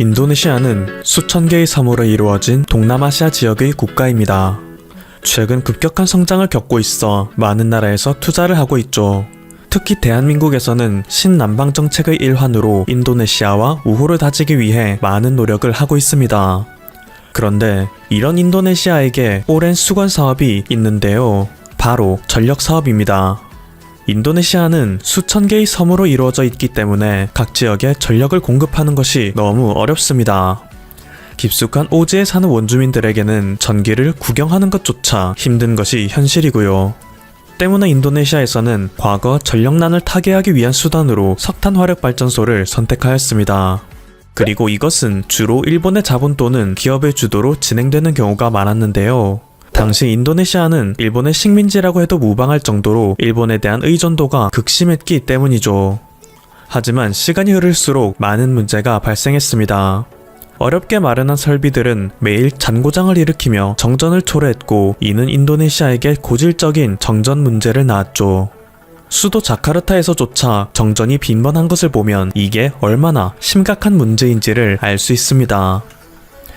인도네시아는 수천 개의 섬으로 이루어진 동남아시아 지역의 국가입니다. 최근 급격한 성장을 겪고 있어 많은 나라에서 투자를 하고 있죠. 특히 대한민국에서는 신남방 정책의 일환으로 인도네시아와 우호를 다지기 위해 많은 노력을 하고 있습니다. 그런데 이런 인도네시아에게 오랜 수건 사업이 있는데요. 바로 전력 사업입니다. 인도네시아는 수천 개의 섬으로 이루어져 있기 때문에 각 지역에 전력을 공급하는 것이 너무 어렵습니다. 깊숙한 오지에 사는 원주민들에게는 전기를 구경하는 것조차 힘든 것이 현실이고요. 때문에 인도네시아에서는 과거 전력난을 타개하기 위한 수단으로 석탄 화력 발전소를 선택하였습니다. 그리고 이것은 주로 일본의 자본 또는 기업의 주도로 진행되는 경우가 많았는데요. 당시 인도네시아는 일본의 식민지라고 해도 무방할 정도로 일본에 대한 의존도가 극심했기 때문이죠. 하지만 시간이 흐를수록 많은 문제가 발생했습니다. 어렵게 마련한 설비들은 매일 잔고장을 일으키며 정전을 초래했고 이는 인도네시아에게 고질적인 정전 문제를 낳았죠. 수도 자카르타에서조차 정전이 빈번한 것을 보면 이게 얼마나 심각한 문제인지를 알 수 있습니다.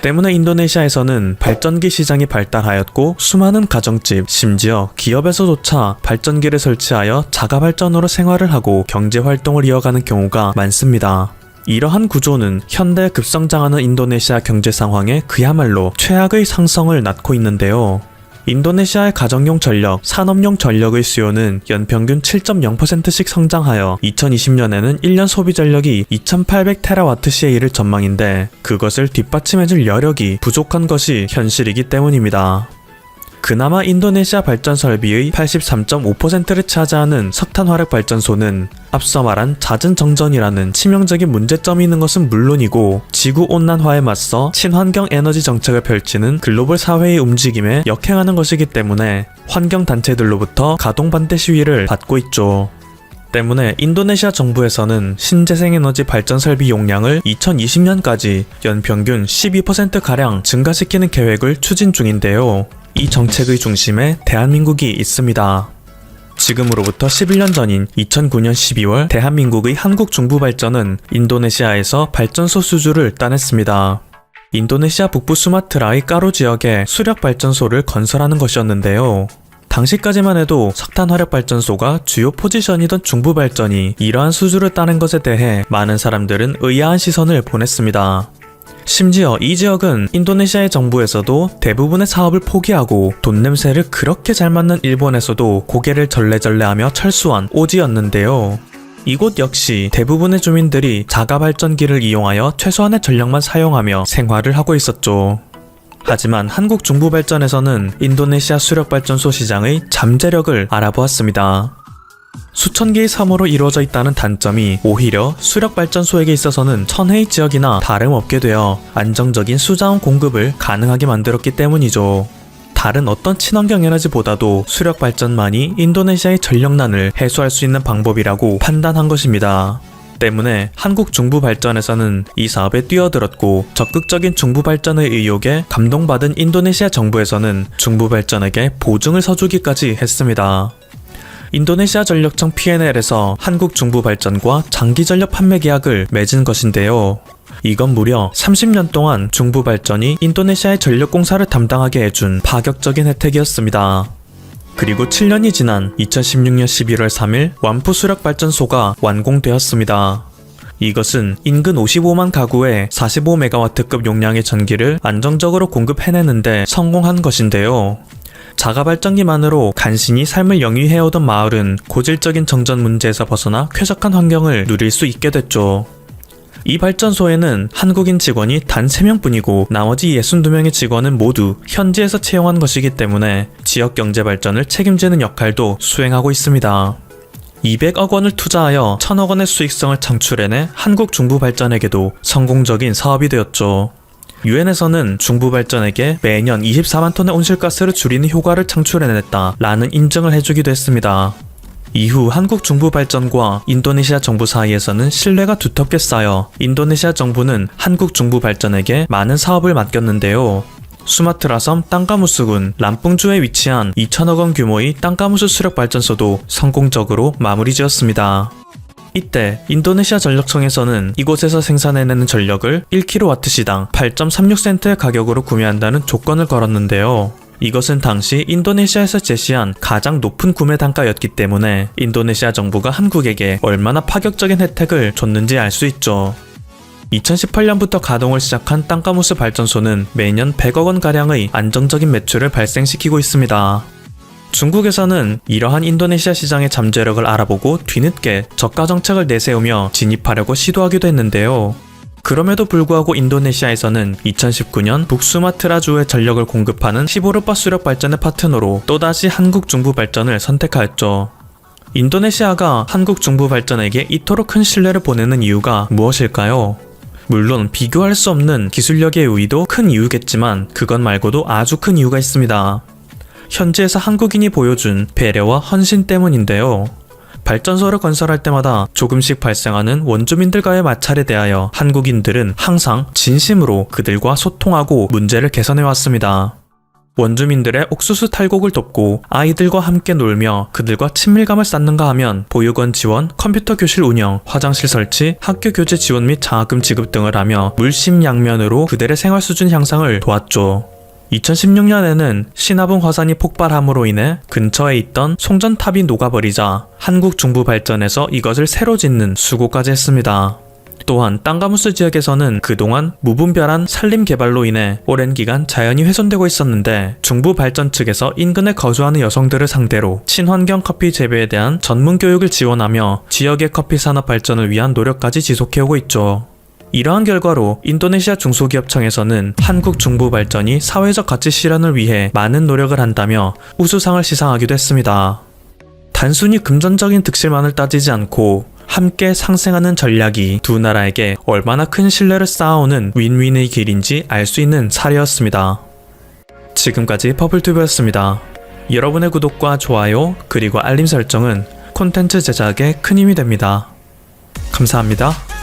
때문에 인도네시아에서는 발전기 시장이 발달하였고 수많은 가정집, 심지어 기업에서조차 발전기를 설치하여 자가 발전으로 생활을 하고 경제 활동을 이어가는 경우가 많습니다. 이러한 구조는 현대 급성장하는 인도네시아 경제 상황에 그야말로 최악의 상성을 낳고 있는데요. 인도네시아의 가정용 전력, 산업용 전력의 수요는 연평균 7.0%씩 성장하여 2020년에는 1년 소비 전력이 2800테라와트시에 이를 전망인데 그것을 뒷받침해줄 여력이 부족한 것이 현실이기 때문입니다. 그나마 인도네시아 발전 설비의 83.5%를 차지하는 석탄 화력 발전소는 앞서 말한 잦은 정전이라는 치명적인 문제점이 있는 것은 물론이고 지구 온난화에 맞서 친환경 에너지 정책을 펼치는 글로벌 사회의 움직임에 역행하는 것이기 때문에 환경 단체들로부터 가동 반대 시위를 받고 있죠. 때문에 인도네시아 정부에서는 신재생에너지 발전 설비 용량을 2020년까지 연평균 12%가량 증가시키는 계획을 추진 중인데요. 이 정책의 중심에 대한민국이 있습니다. 지금으로부터 11년 전인 2009년 12월 대한민국의 한국 중부 발전은 인도네시아에서 발전소 수주를 따냈습니다. 인도네시아 북부 수마트라의 까로 지역에 수력 발전소를 건설하는 것이었는데요. 당시까지만 해도 석탄 화력 발전소가 주요 포지션이던 중부 발전이 이러한 수주를 따낸 것에 대해 많은 사람들은 의아한 시선을 보냈습니다. 심지어 이 지역은 인도네시아의 정부에서도 대부분의 사업을 포기하고 돈 냄새를 그렇게 잘 맡는 일본에서도 고개를 절레절레하며 철수한 오지였는데요. 이곳 역시 대부분의 주민들이 자가 발전기를 이용하여 최소한의 전력만 사용하며 생활을 하고 있었죠. 하지만 한국 중부 발전에서는 인도네시아 수력 발전소 시장의 잠재력을 알아보았습니다. 수천 개의 섬으로 이루어져 있다는 단점이 오히려 수력 발전소에게 있어서는 천혜의 지역이나 다름없게 되어 안정적인 수자원 공급을 가능하게 만들었기 때문이죠. 다른 어떤 친환경 에너지보다도 수력 발전만이 인도네시아의 전력난을 해소할 수 있는 방법이라고 판단한 것입니다. 때문에 한국 중부 발전에서는 이 사업에 뛰어들었고 적극적인 중부 발전의 의욕에 감동받은 인도네시아 정부에서는 중부 발전에게 보증을 서주기까지 했습니다. 인도네시아 전력청 PNL에서 한국 중부 발전과 장기 전력 판매 계약을 맺은 것인데요. 이건 무려 30년 동안 중부 발전이 인도네시아의 전력 공사를 담당하게 해준 파격적인 혜택이었습니다. 그리고 7년이 지난 2016년 11월 3일 완푸 수력 발전소가 완공되었습니다. 이것은 인근 55만 가구에 45메가와트급 용량의 전기를 안정적으로 공급해내는데 성공한 것인데요. 자가 발전기만으로 간신히 삶을 영위해오던 마을은 고질적인 정전 문제에서 벗어나 쾌적한 환경을 누릴 수 있게 됐죠. 이 발전소에는 한국인 직원이 단 3명뿐이고 나머지 62명의 직원은 모두 현지에서 채용한 것이기 때문에 지역 경제 발전을 책임지는 역할도 수행하고 있습니다. 200억 원을 투자하여 1000억 원의 수익성을 창출해내 한국 중부 발전에게도 성공적인 사업이 되었죠. 유엔에서는 중부 발전에게 매년 24만 톤의 온실가스를 줄이는 효과를 창출해냈다 라는 인증을 해주기도 했습니다. 이후 한국 중부 발전과 인도네시아 정부 사이에서는 신뢰가 두텁게 쌓여 인도네시아 정부는 한국 중부 발전에게 많은 사업을 맡겼는데요. 수마트라 섬 땅가무스군 람풍주에 위치한 2천억 원 규모의 땅가무스 수력 발전소도 성공적으로 마무리 지었습니다. 이때 인도네시아 전력청에서는 이곳에서 생산해내는 전력을 1kW시당 8.36센트의 가격으로 구매한다는 조건을 걸었는데요. 이것은 당시 인도네시아에서 제시한 가장 높은 구매 단가였기 때문에 인도네시아 정부가 한국에게 얼마나 파격적인 혜택을 줬는지 알 수 있죠. 2018년부터 가동을 시작한 땅가무스 발전소는 매년 100억 원가량의 안정적인 매출을 발생시키고 있습니다. 중국에서는 이러한 인도네시아 시장의 잠재력을 알아보고 뒤늦게 저가 정책을 내세우며 진입하려고 시도하기도 했는데요. 그럼에도 불구하고 인도네시아에서는 2019년 북수마트라주에 전력을 공급하는 시보르바 수력 발전의 파트너로 또다시 한국 중부 발전을 선택하였죠. 인도네시아가 한국 중부 발전에게 이토록 큰 신뢰를 보내는 이유가 무엇일까요? 물론 비교할 수 없는 기술력의 우위도 큰 이유겠지만 그것 말고도 아주 큰 이유가 있습니다. 현지에서 한국인이 보여준 배려와 헌신 때문인데요. 발전소를 건설할 때마다 조금씩 발생하는 원주민들과의 마찰에 대하여 한국인들은 항상 진심으로 그들과 소통하고 문제를 개선해 왔습니다. 원주민들의 옥수수 탈곡을 돕고 아이들과 함께 놀며 그들과 친밀감을 쌓는가 하면 보육원 지원, 컴퓨터 교실 운영, 화장실 설치, 학교 교재 지원 및 장학금 지급 등을 하며 물심양면으로 그들의 생활 수준 향상을 도왔죠. 2016년에는 신화봉 화산이 폭발함으로 인해 근처에 있던 송전탑이 녹아버리자 한국 중부 발전에서 이것을 새로 짓는 수고까지 했습니다. 또한 땅가무스 지역에서는 그동안 무분별한 산림 개발로 인해 오랜 기간 자연이 훼손되고 있었는데 중부 발전 측에서 인근에 거주하는 여성들을 상대로 친환경 커피 재배에 대한 전문 교육을 지원하며 지역의 커피 산업 발전을 위한 노력까지 지속해오고 있죠. 이러한 결과로 인도네시아 중소기업청에서는 한국 중부 발전이 사회적 가치 실현을 위해 많은 노력을 한다며 우수상을 시상하기도 했습니다. 단순히 금전적인 득실만을 따지지 않고 함께 상생하는 전략이 두 나라에게 얼마나 큰 신뢰를 쌓아오는 윈윈의 길인지 알 수 있는 사례였습니다. 지금까지 퍼플튜브였습니다. 여러분의 구독과 좋아요 그리고 알림 설정은 콘텐츠 제작에 큰 힘이 됩니다. 감사합니다.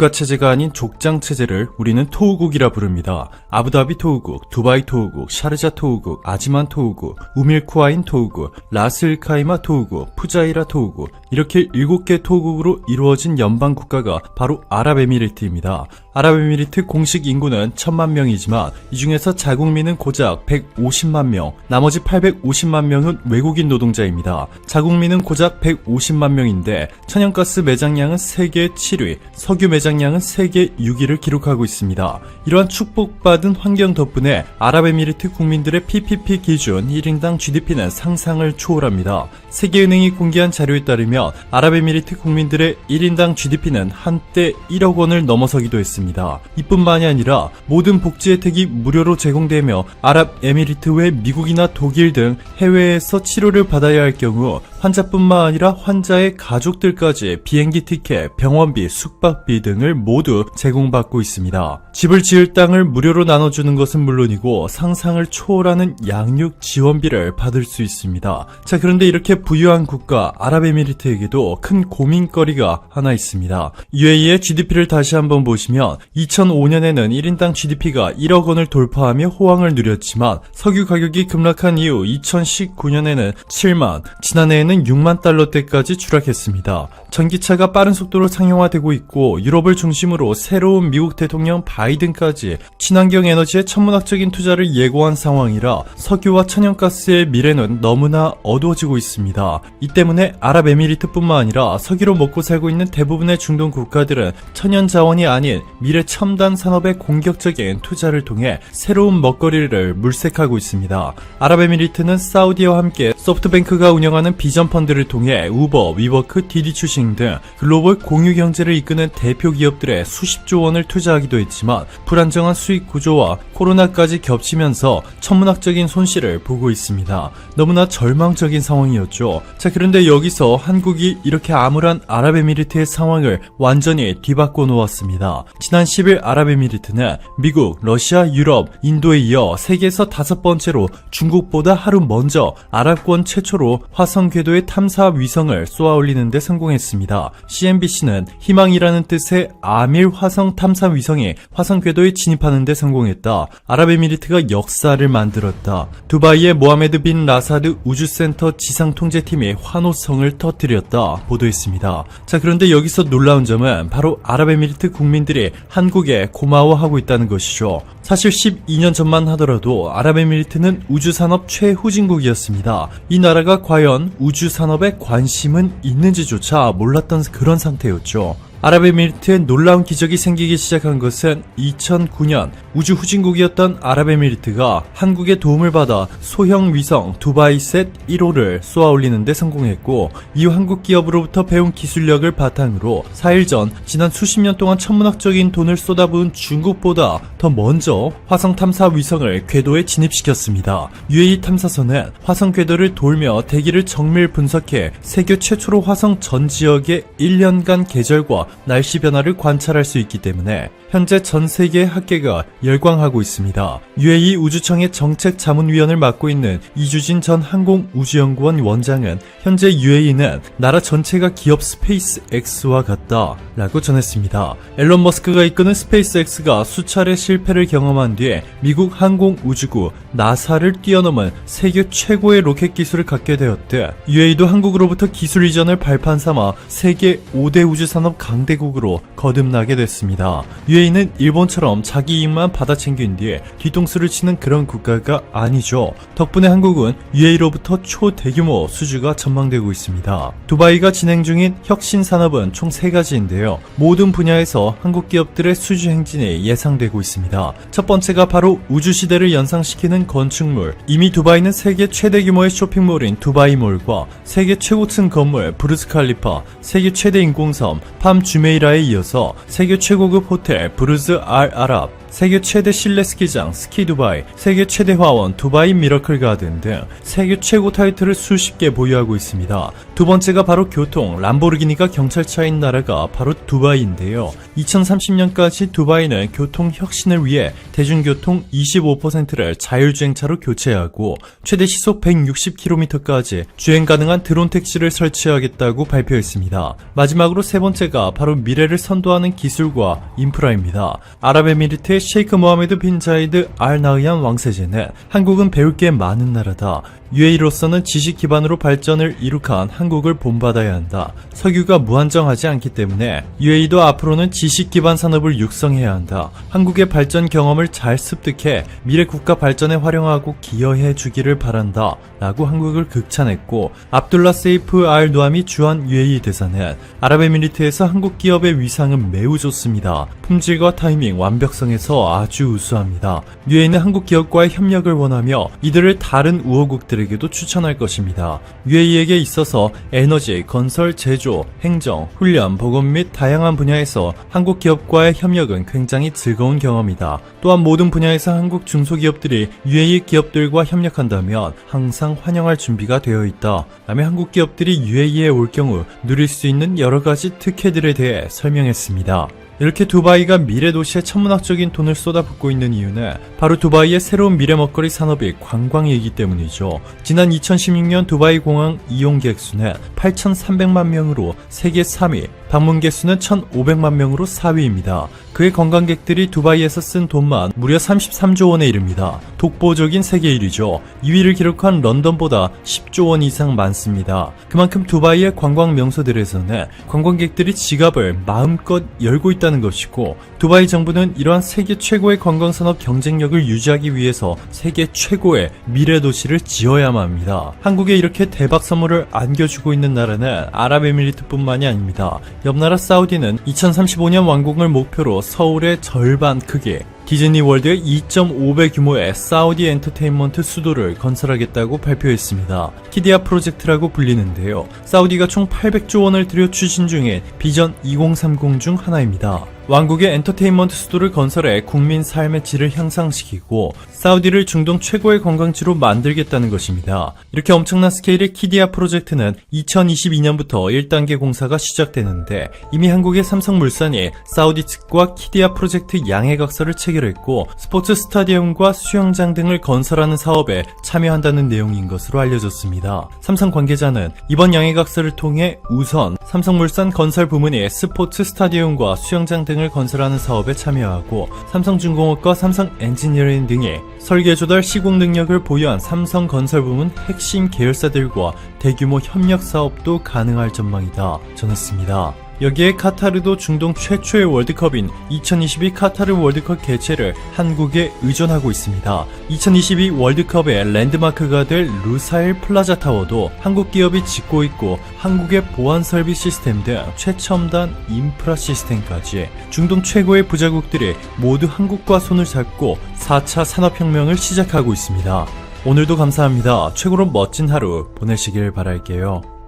국가 체제가 아닌 족장 체제를 우리는 토우국이라 부릅니다. 아부다비 토우국, 두바이 토우국, 샤르자 토우국, 아지만 토우국, 우밀쿠아인 토우국, 라스일카이마 토우국, 푸자이라 토우국 이렇게 7개 토우국으로 이루어진 연방 국가가 바로 아랍에미리트입니다. 아랍에미리트 공식 인구는 1000만 명이지만 이 중에서 자국민은 고작 150만 명, 나머지 850만 명은 외국인 노동자입니다. 자국민은 고작 150만 명인데 천연가스 매장량은 세계 7위, 석유 매장 량은 세계 6위를 기록하고 있습니다. 이러한 축복받은 환경 덕분에 아랍에미리트 국민들의 PPP 기준 1인당 GDP는 상상을 초월합니다. 세계은행이 공개한 자료에 따르면 아랍에미리트 국민들의 1인당 GDP는 한때 1억 원을 넘어서기도 했습니다. 이뿐만이 아니라 모든 복지 혜택이 무료로 제공되며 아랍에미리트 외 미국이나 독일 등 해외에서 치료를 받아야 할 경우 환자뿐만 아니라 환자의 가족들까지 비행기 티켓, 병원비, 숙박비 등을 모두 제공받고 있습니다. 집을 지을 땅을 무료로 나눠주는 것은 물론이고 상상을 초월하는 양육 지원비를 받을 수 있습니다. 자, 그런데 이렇게 부유한 국가 아랍에미리트에게도 큰 고민거리가 하나 있습니다. UAE의 GDP를 다시 한번 보시면 2005년에는 1인당 GDP가 1억 원을 돌파하며 호황을 누렸지만 석유 가격이 급락한 이후 2019년에는 7만, 지난해에는 6만 달러대까지 추락했습니다. 전기차가 빠른 속도로 상용화되고 있고 유럽을 중심으로 새로운 미국 대통령 바이든까지 친환경 에너지에 천문학적인 투자를 예고한 상황이라 석유와 천연가스의 미래는 너무나 어두워지고 있습니다. 이 때문에 아랍에미리트뿐만 아니라 석유로 먹고 살고 있는 대부분의 중동 국가들은 천연 자원이 아닌 미래 첨단 산업의 공격적인 투자를 통해 새로운 먹거리를 물색하고 있습니다. 아랍에미리트는 사우디와 함께 소프트뱅크가 운영하는 비전 펀드를 통해 우버, 위버크, 디디 추싱 등 글로벌 공유 경제를 이끄는 대표 기업들의 수십조 원을 투자하기도 했지만 불안정한 수익 구조와 코로나까지 겹치면서 천문학적인 손실을 보고 있습니다. 너무나 절망적인 상황이었죠. 자, 그런데 여기서 한국이 이렇게 암울한 아랍에미리트의 상황을 완전히 뒤바꿔 놓았습니다. 지난 10일 아랍에미리트는 미국, 러시아, 유럽, 인도에 이어 세계에서 다섯 번째로 중국보다 하루 먼저 아랍권 최초로 화성 궤도 에 궤도의 탐사 위성을 쏘아 올리는 데 성공했습니다. CNBC는 희망이라는 뜻의 아밀 화성 탐사 위성이 화성 궤도에 진입하는 데 성공했다. 아랍에미리트가 역사를 만들었다. 두바이의 모하메드 빈 라사드 우주센터 지상 통제팀이 환호성을 터뜨렸다. 보도했습니다. 자, 그런데 여기서 놀라운 점은 바로 아랍에미리트 국민들이 한국에 고마워하고 있다는 것이죠. 사실 12년 전만 하더라도 아랍에미리트는 우주산업 최후진국이었습니다. 이 나라가 과연 우주산업에 관심은 있는지조차 몰랐던 그런 상태였죠. 아랍에미리트에 놀라운 기적이 생기기 시작한 것은 2009년 우주 후진국이었던 아랍에미리트가 한국의 도움을 받아 소형 위성 두바이셋 1호를 쏘아 올리는 데 성공했고 이후 한국 기업으로부터 배운 기술력을 바탕으로 4일 전 지난 수십 년 동안 천문학적인 돈을 쏟아부은 중국보다 더 먼저 화성 탐사 위성을 궤도에 진입시켰습니다. UAE 탐사선은 화성 궤도를 돌며 대기를 정밀 분석해 세계 최초로 화성 전 지역의 1년간 계절과 날씨 변화를 관찰할 수 있기 때문에 현재 전 세계 학계가 열광하고 있습니다. UAE 우주청의 정책 자문위원을 맡고 있는 이주진 전 항공우주연구원 원장은 현재 UAE는 나라 전체가 기업 스페이스 X와 같다 라고 전했습니다. 앨런 머스크가 이끄는 스페이스 X가 수차례 실패를 경험한 뒤에 미국 항공우주국 나사를 뛰어넘은 세계 최고의 로켓 기술을 갖게 되었듯 UAE도 한국으로부터 기술 이전을 발판 삼아 세계 5대 우주산업 강대국으로 거듭나게 됐습니다. UAE 는 일본처럼 자기 이익만 받아 챙긴 뒤에 뒤통수를 치는 그런 국가가 아니죠. 덕분에 한국은 UAE로부터 초대규모 수주가 전망되고 있습니다. 두바이가 진행 중인 혁신 산업은 총세 가지인데요. 모든 분야에서 한국 기업들의 수주 행진이 예상되고 있습니다. 첫 번째가 바로 우주 시대를 연상시키는 건축물. 이미 두바이는 세계 최대 규모의 쇼핑몰인 두바이몰과 세계 최고층 건물 브루스 칼리파, 세계 최대 인공섬 팜 주메이라에 이어서 세계 최고급 호텔 브루즈 알 아랍, 세계 최대 실내 스키장 스키 두바이, 세계 최대 화원 두바이 미러클 가든 등 세계 최고 타이틀을 수십 개 보유하고 있습니다. 두 번째가 바로 교통, 람보르기니가 경찰차인 나라가 바로 두바이인데요. 2030년까지 두바이는 교통 혁신을 위해 대중교통 25%를 자율주행차로 교체하고 최대 시속 160km까지 주행 가능한 드론 택시를 설치하겠다고 발표했습니다. 마지막으로 세 번째가 바로 미래를 선도하는 기술과 인프라입니다. 아랍에미리트의 셰이크 모하메드 빈 자이드 알 나흐얀 왕세제는 한국은 배울 게 많은 나라다. UAE로서는 지식 기반으로 발전을 이룩한 한국을 본받아야 한다. 석유가 무한정하지 않기 때문에 UAE도 앞으로는 지식 기반 산업을 육성해야 한다. 한국의 발전 경험을 잘 습득해 미래 국가 발전에 활용하고 기여해 주기를 바란다. 라고 한국을 극찬했고 압둘라 세이프 알 누암이 주한 UAE 대사는 아랍에미리트에서 한국 기업의 위상은 매우 좋습니다. 품질과 타이밍, 완벽성에서 아주 우수합니다. UAE는 한국 기업과의 협력을 원하며 이들을 다른 우호국들 에게도 추천할 것입니다. UAE에게 있어서 에너지, 건설, 제조, 행정, 훈련, 보건 및 다양한 분야에서 한국 기업과의 협력은 굉장히 즐거운 경험이다. 또한 모든 분야에서 한국 중소기업들이 UAE 기업들과 협력한다면 항상 환영할 준비가 되어 있다. 라며 한국 기업들이 UAE에 올 경우 누릴 수 있는 여러 가지 특혜들에 대해 설명했습니다. 이렇게 두바이가 미래 도시에 천문학적인 돈을 쏟아붓고 있는 이유는 바로 두바이의 새로운 미래 먹거리 산업이 관광이기 때문이죠. 지난 2016년 두바이 공항 이용 객 수는 8,300만 명으로 세계 3위, 방문 개수는 1,500만 명으로 4위입니다. 그의 관광객들이 두바이에서 쓴 돈만 무려 33조 원에 이릅니다. 독보적인 세계 1위죠. 2위를 기록한 런던보다 10조 원 이상 많습니다. 그만큼 두바이의 관광 명소들에서는 관광객들이 지갑을 마음껏 열고 있다는 것이고 두바이 정부는 이러한 세계 최고의 관광 산업 경쟁력을 유지하기 위해서 세계 최고의 미래 도시를 지어야만 합니다. 한국에 이렇게 대박 선물을 안겨주고 있는 나라는 아랍에미리트뿐만이 아닙니다. 옆 나라 사우디는 2035년 완공을 목표로 서울의 절반 크기 디즈니 월드의 2.5배 규모의 사우디 엔터테인먼트 수도를 건설하겠다고 발표했습니다. 키디아 프로젝트라고 불리는데요. 사우디가 총 800조 원을 들여 추진 중인 비전 2030 중 하나입니다. 왕국의 엔터테인먼트 수도를 건설해 국민 삶의 질을 향상시키고 사우디를 중동 최고의 관광지로 만들겠다는 것입니다. 이렇게 엄청난 스케일의 키디아 프로젝트는 2022년부터 1단계 공사가 시작되는데 이미 한국의 삼성물산이 사우디 측과 키디아 프로젝트 양해각서를 체결했고 스포츠 스타디움과 수영장 등을 건설하는 사업에 참여한다는 내용인 것으로 알려졌습니다. 삼성 관계자는 이번 양해각서를 통해 우선 삼성물산 건설 부문이 스포츠 스타디움과 수영장 등을 건설하는 사업에 참여하고 삼성중공업과 삼성 엔지니어링 등이 설계 조달 시공 능력을 보유한 삼성 건설 부문 핵심 계열사들과 대규모 협력 사업도 가능할 전망이다 전했습니다. 여기에 카타르도 중동 최초의 월드컵인 2022 카타르 월드컵 개최를 한국에 의존하고 있습니다. 2022 월드컵의 랜드마크가 될 루사일 플라자 타워도 한국 기업이 짓고 있고 한국의 보안 설비 시스템 등 최첨단 인프라 시스템까지 중동 최고의 부자국들이 모두 한국과 손을 잡고 4차 산업혁명을 시작하고 있습니다. 오늘도 감사합니다. 최고로 멋진 하루 보내시길 바랄게요.